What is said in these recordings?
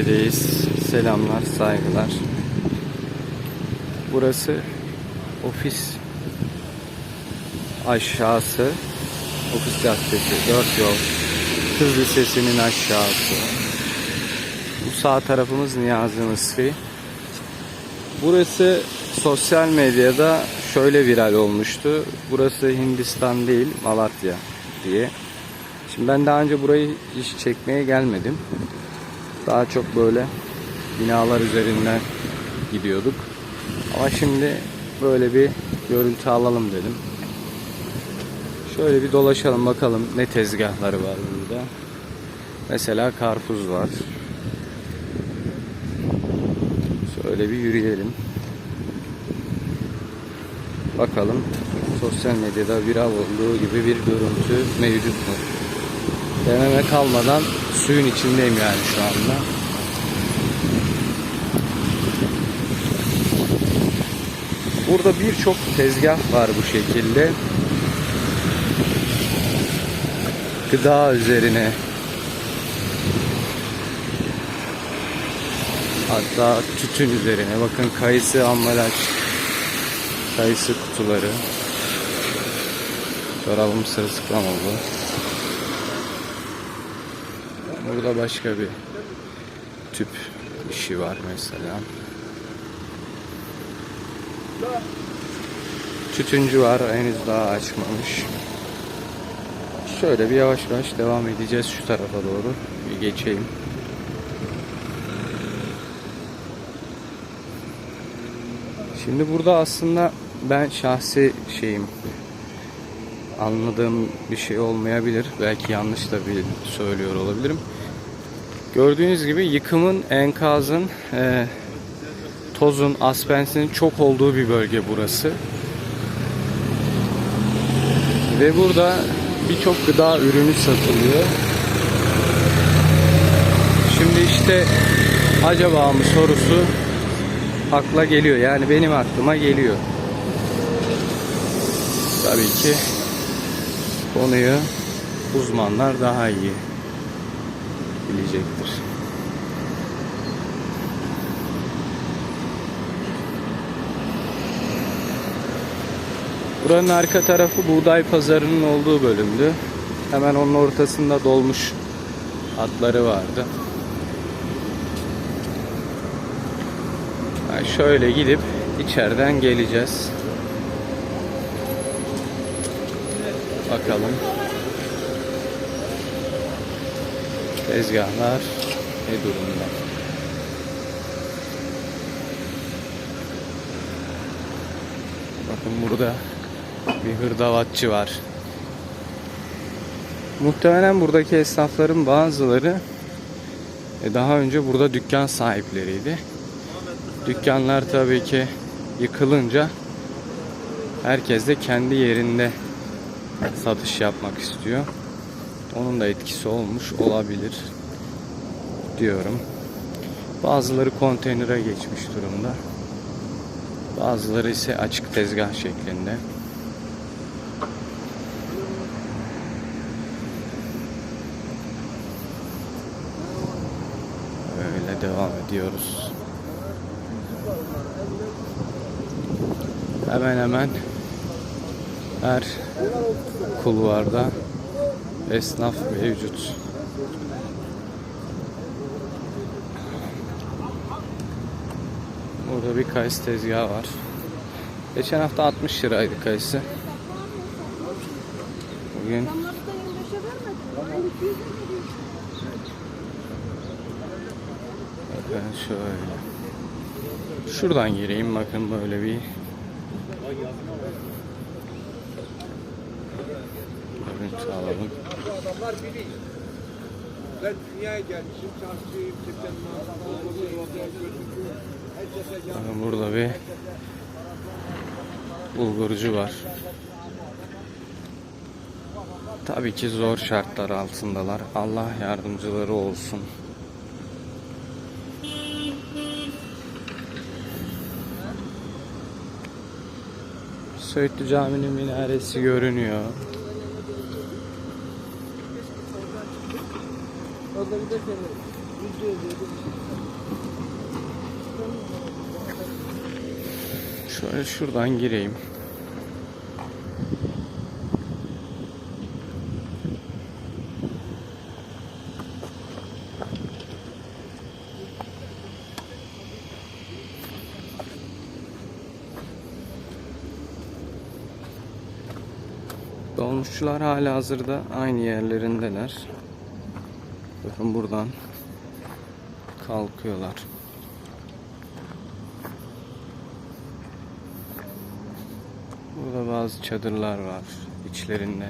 Cadde'deyiz. Selamlar, saygılar. Burası ofis aşağısı. Ofis Caddesi, 4 yol. Kız Lisesi'nin aşağısı. Bu sağ tarafımız Niyazi Mısri. Burası sosyal medyada şöyle viral olmuştu. Burası Hindistan değil, Malatya diye. Şimdi ben daha önce burayı hiç çekmeye gelmedim. Daha çok böyle binalar üzerinden gidiyorduk. Ama şimdi böyle bir görüntü alalım dedim. Şöyle bir dolaşalım bakalım ne tezgahları var burada. Mesela karpuz var. Şöyle bir yürüyelim. Bakalım sosyal medyada viral olduğu gibi bir görüntü mevcut mu? Deneme kalmadan suyun içindeyim yani şu anda. Burada birçok tezgah var bu şekilde. Gıda üzerine. Hatta tütün üzerine. Bakın kayısı ambalaj. Kayısı kutuları. Çorabım sırılsıklam oldu. Burada başka bir tüp işi var mesela. Tütüncü var henüz daha açmamış. Şöyle bir yavaş yavaş devam edeceğiz şu tarafa doğru. Bir geçeyim. Şimdi burada aslında ben şahsi şeyim anladığım bir şey olmayabilir. Belki yanlış da bir söylüyor olabilirim. Gördüğünüz gibi yıkımın, enkazın, e, tozun, aspensinin çok olduğu bir bölge burası. Ve burada birçok gıda ürünü satılıyor. Şimdi işte acaba mı sorusu akla geliyor. Yani benim aklıma geliyor. Tabii ki konuyu uzmanlar daha iyi bilecektir. Buranın arka tarafı buğday pazarının olduğu bölümdü. Hemen onun ortasında dolmuş atları vardı. Yani şöyle gidip içeriden geleceğiz. Bakalım. Tezgahlar ne durumda? Bakın burada bir hırdavatçı var. Muhtemelen buradaki esnafların bazıları e, daha önce burada dükkan sahipleriydi. Dükkanlar tabii ki yıkılınca herkes de kendi yerinde satış yapmak istiyor. Onun da etkisi olmuş olabilir diyorum. Bazıları konteynere geçmiş durumda. Bazıları ise açık tezgah şeklinde. Öyle devam ediyoruz. Hemen hemen her kulvarda esnaf mevcut. Burada bir kayısı tezgahı var. Geçen hafta 60 liraydı kayısı. Bugün Adamları da 25'e vermedi. Yani 200'e veriyor. bakın şöyle. Şuradan gireyim bakın böyle bir alalım. adamlar biliyor. Ben dünyaya gelmişim, çarşıyım, herkese Bakın burada bir bulgurcu var. Tabii ki zor şartlar altındalar. Allah yardımcıları olsun. Söğütlü Camii'nin minaresi görünüyor. Orada bir de şey Şöyle şuradan gireyim. Dolmuşçular hala hazırda aynı yerlerindeler. Bakın buradan kalkıyorlar. Burada bazı çadırlar var içlerinde.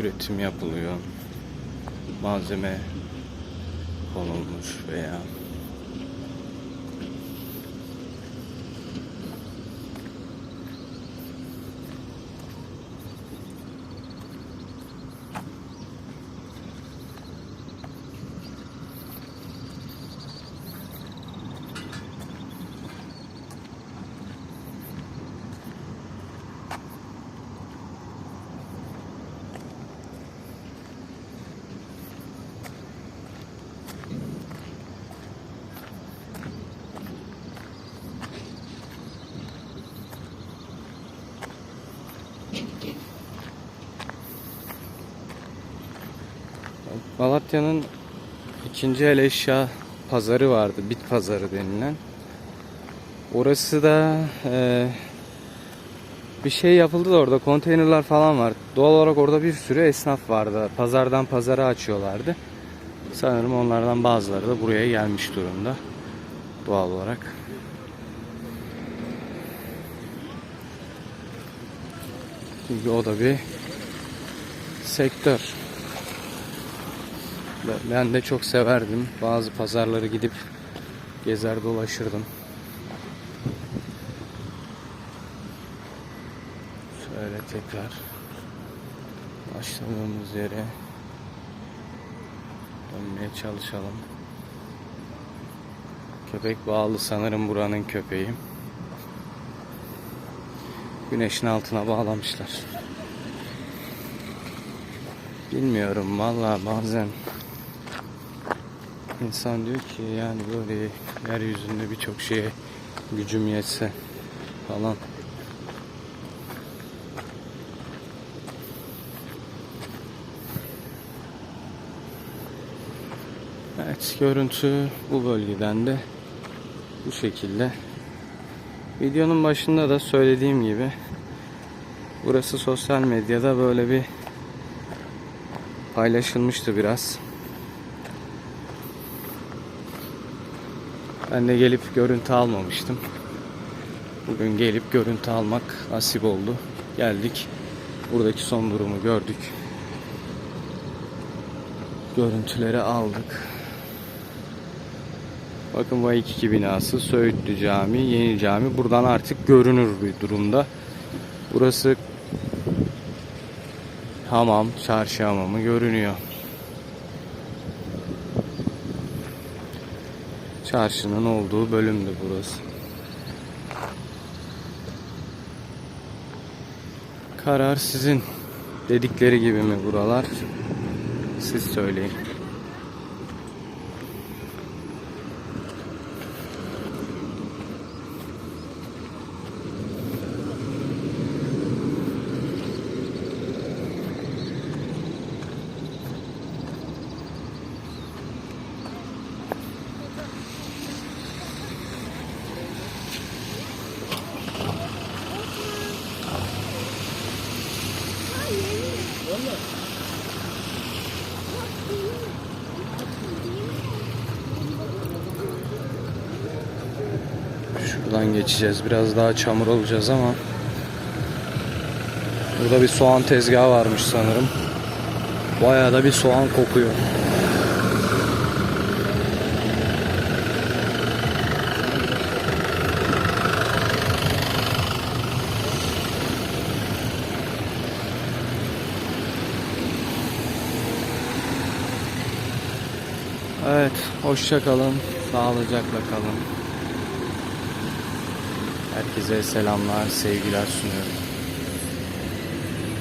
Üretim yapılıyor. Malzeme konulmuş veya Malatya'nın ikinci el eşya pazarı vardı. Bit pazarı denilen. Orası da e, bir şey yapıldı da orada konteynerler falan var. Doğal olarak orada bir sürü esnaf vardı. Pazardan pazara açıyorlardı. Sanırım onlardan bazıları da buraya gelmiş durumda. Doğal olarak. Çünkü o da bir sektör. Ben- de çok severdim. Bazı pazarları gidip gezer dolaşırdım. Şöyle tekrar başladığımız yere dönmeye çalışalım. Köpek bağlı sanırım buranın köpeği. Güneşin altına bağlamışlar. Bilmiyorum valla bazen insan diyor ki yani böyle yeryüzünde birçok şeye gücüm yetse falan. Evet görüntü bu bölgeden de bu şekilde. Videonun başında da söylediğim gibi burası sosyal medyada böyle bir paylaşılmıştı biraz. Ben de gelip görüntü almamıştım. Bugün gelip görüntü almak nasip oldu. Geldik. Buradaki son durumu gördük. Görüntüleri aldık. Bakın Vaykiki binası, Söğütlü Cami, Yeni Cami buradan artık görünür bir durumda. Burası hamam, çarşı hamamı görünüyor. Çarşının olduğu bölümdü burası. Karar sizin. Dedikleri gibi mi buralar? Siz söyleyin. Şuradan geçeceğiz. Biraz daha çamur olacağız ama Burada bir soğan tezgahı varmış sanırım. Bayağı da bir soğan kokuyor. Evet, hoşça kalın, sağlıcakla kalın. Herkese selamlar, sevgiler sunuyorum.